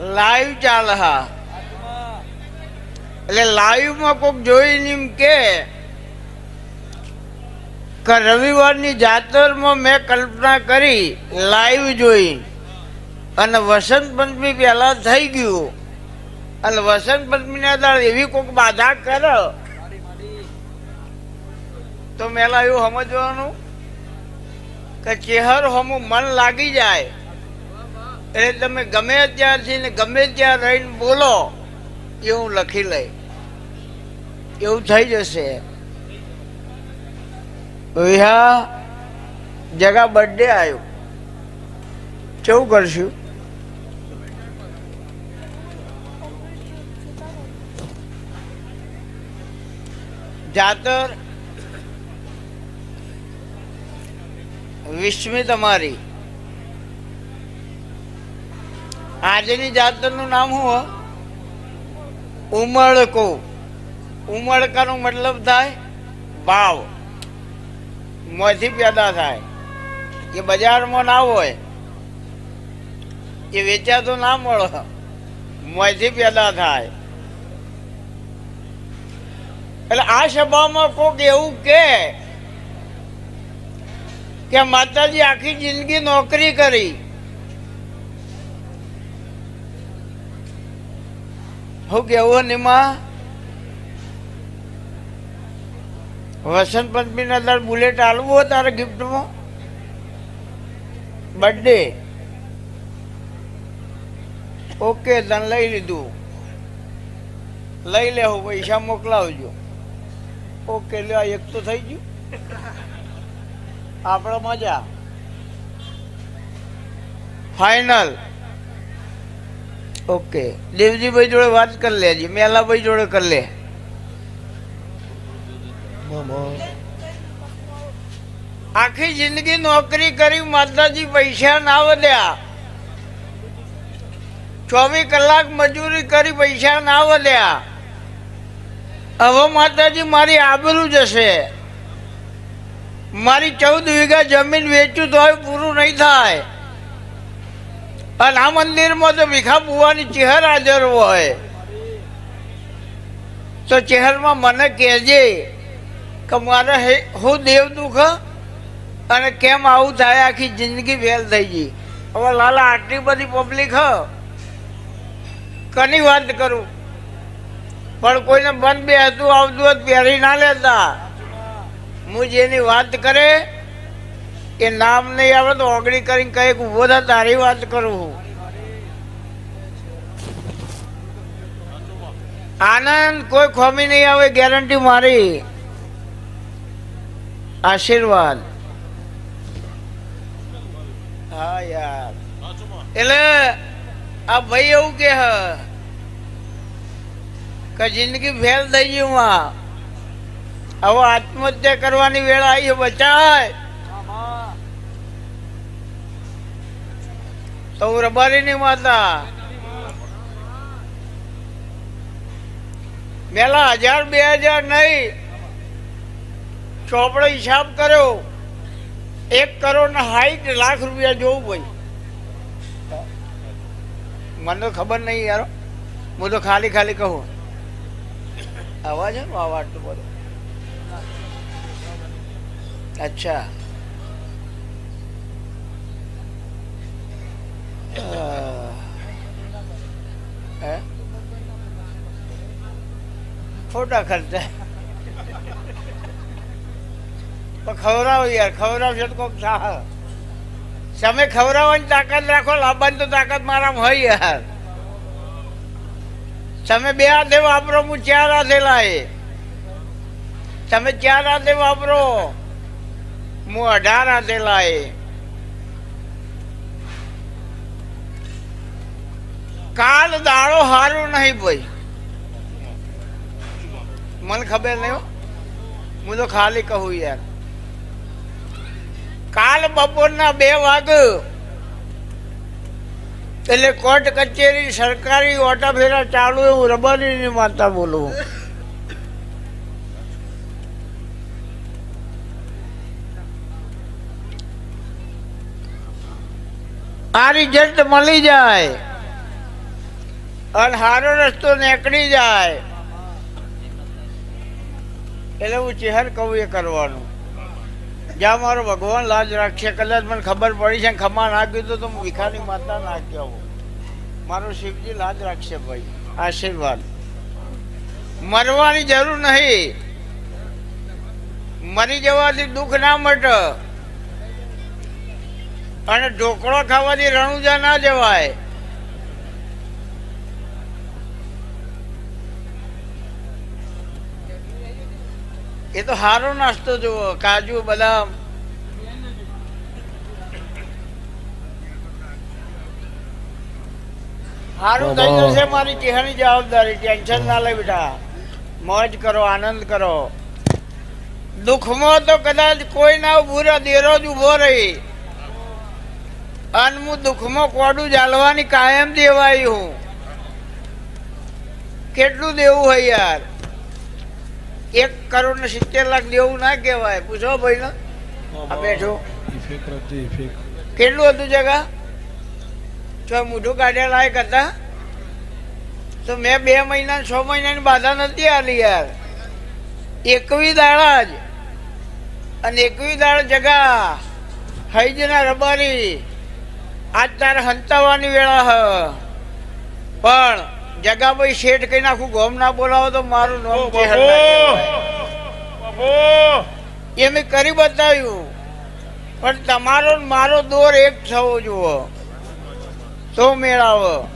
Live ચાલે હા. એટલે લાઈવમાં કોક જોઈને એમ કે રવિવારની જાતરમાં મેં કલ્પના કરી લાઈવ જોઈ. અને વસંત પંચમી પહેલા થઈ ગયું. અને વસંત પંચમીના દાળ એવી કોક બાધા કરો. તો મેલા એવું સમજવાનું? કે ચેહર હમું મન લાગી જાય. એટલે તમે ગમે ત્યારથી ને ગમે ત્યાં રહીને બોલો, એવું લખી લઈ એવું થઈ જશે. વિહા, જગા બર્થડે આવ્યો કેવું કરશું? જાતર વિસ્મી તમારી આજની જાતરનું નામ હો? ઉમળકો ઉમળકાનો મતલબ થાય ભાવ. મોંથી પેદા થાય. એ બજારમાં ના હોય. એ વેચાતો ના મળે. મોંથી પેદા થાય. એટલે આ સભામાં કોક એવું કે કે માતાજી આખી જિંદગી નોકરી કરી. હું કેવું નિમા વસંત પંચમી ના તાર બુલેટ આલવું તારે ગિફ્ટમાં? બર્થડે ઓકે તને લઈ લીધું. લઈ લેવું પૈસા મોકલાવજો. ઓકે લે, આ એક તો થઈ ગયું. આપણે મજા. Final okay. દેવજીભાઈ જોડે વાત કરી લેજે, મેલાભાઈ જોડે કરી લે. આખી જિંદગી નોકરી કરી, માતાજી પૈસા ના વધ્યા. ચોવીસ કલાક મજૂરી કરી, પૈસા ના વધ્યા. હવે માતાજી મારી આબરૂ જશે. મારી ચૌદ વીઘા જમીન વેચું તો પૂરું નહીં થાય. અને આ મંદિરમાં તો ભીખા બુવાની ચહેર હાજર હોય. તો ચહેરમાં મને કહેજે કે મારે હે- દેવ દુઃખ અને કેમ આવું થાય આખી જિંદગી ફેલ થઈ ગઈ. હવે લાલા, આટલી બધી પબ્લિક હ, કની વાત કરું? પણ કોઈને બંધ બેસતું આવતું પહેરી ના લેતા. હું જેની વાત કરે એ નામ નહીં આવે તો ઓગળી કરીને કંઈક ઊભો થાય તારી વાત કરું આનંદ, કોઈ ખોમી નહીં આવે, ગેરંટી મારી. આશીર્વાદ. હા, યાર. એટલે આ ભાઈ એવું કે હ, કે જિંદગી ફેલ થઈ ગયું માં હવે આત્મહત્યા કરવાની વેળ આવી બચાય. તો હું રબારીની માતા પેલા હજાર, બે હજાર નહીં. ચોપડો હિસાબ કર્યો. એક કરોડ ને લાખ રૂપિયા જોવું ભાઈ મને તો ખબર નહીં યાર. હું તો ખાલી ખાલી કહું. અવાજ છે ને? અવાજ તો બધો. અચ્છા. ખોટા ખર્ચા. તો ખવડાવો યાર ખવડાવશો તો કોક સાહ. તમે ખવડાવવાની તાકાત રાખો લાભન તો તાકાત મારામાં હોય યાર. તમે બે હાથે વાપરો, હું ચાર હાથે લાય. તમે ચાર હાથે વાપરો, હું અઢાર હાથે લાય. કાલ દાડો હારું નહીં ભાઈ. મને ખબર નહીં હો. હું તો ખાલી કહું યાર. કાલ બપોરના બે વાગ એટલે કોર્ટ કચેરી સરકારી ઓટા ફેરા ચાલુ એવું રબારીની માતા બોલું. આ રિઝલ્ટ મળી જાય. અને સારો રસ્તો નીકળી જાય. એટલે હું ચહેર કહું એ કરવાનું. જ્યાં મારો ભગવાન લાજ રાખશે, કદાચ મને ખબર પડી છે ખમા નાખ્યું તો હું ભીખાની માતા નાખ્યો મારો શિવજી લાજ રાખશે ભાઈ, આશીર્વાદ. મરવાની જરૂર નહીં. મરી જવાથી દુઃખ ના મટે. અને ઢોકળો ખાવાથી રણુજા ના જવાય. એ તો સારો નાસ્તો જુઓ, કાજુ, બદામ. સારું થઈ જશે મારી ચહેરાની જવાબદારી. ટેન્શન ના લે બેટા. મોજ કરો, આનંદ કરો. દુઃખમાં તો કદાચ કોઈ ના ઉભું દેરો જ ઊભો રહી. અને હું દુઃખમાં કોડું જાલવાની કાયમ દેવાય હું. કેટલું દેવું હોય યાર. એક કરોડ ને સિત્તેર લાખ દેવું ના કહેવાય. પૂછો ભાઈ ને આ બેઠો. કેટલું હતું જગા? જો મોઢું કાઢ્યા લાયક હતા. તો મેં બે મહિના છ મહિનાની બાધા નથી આલી યાર. એકવી દાડા જ. અને એકવી દાડા જગા. હૈજના રબારી. આજ તારે હંતાવાની વેળા હ. પણ જગાભાઈ શેઠ કઈ નાખું ગોમ ના બોલાવો તો મારું નામ ચેહર એ મેં કરી બતાવ્યું. પણ તમારો મારો દોર એક થવો જુઓ. તો મેળાવો.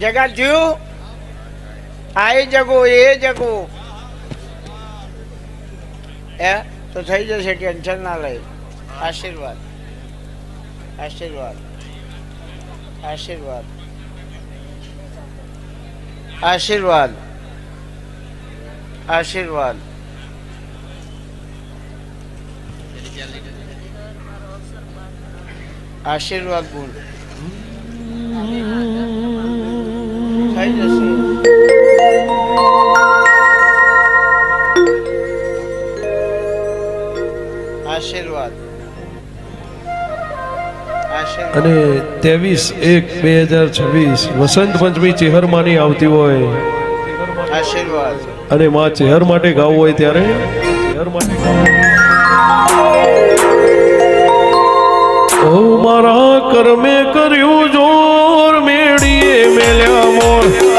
જગા જોયું આ જગો એ જગો. એ તો થઈ જશે ટેન્શન ના લઈ. આશીર્વાદ. આશીર્વાદ. આશીર્વાદ. આશીર્વાદ આશીર્વાદ આશીર્વાદ ગુણ થઈ જશે આશીર્વાદ આશીર્વાદ અને ત્રેવીસ એક બે હજાર છવ્વીસ વસંત પંચમી ચેહરમાંની આવતી હોય. અને માં ચેહર માટે ગાવું હોય ત્યારે ચેહર માટે ઓ મારા કર્મે કર્યું જોર મેળીએ મેલ્યા મોર.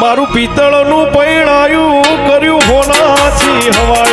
મારું પિત્તળનું પૈણાયું કર્યું હોના હવા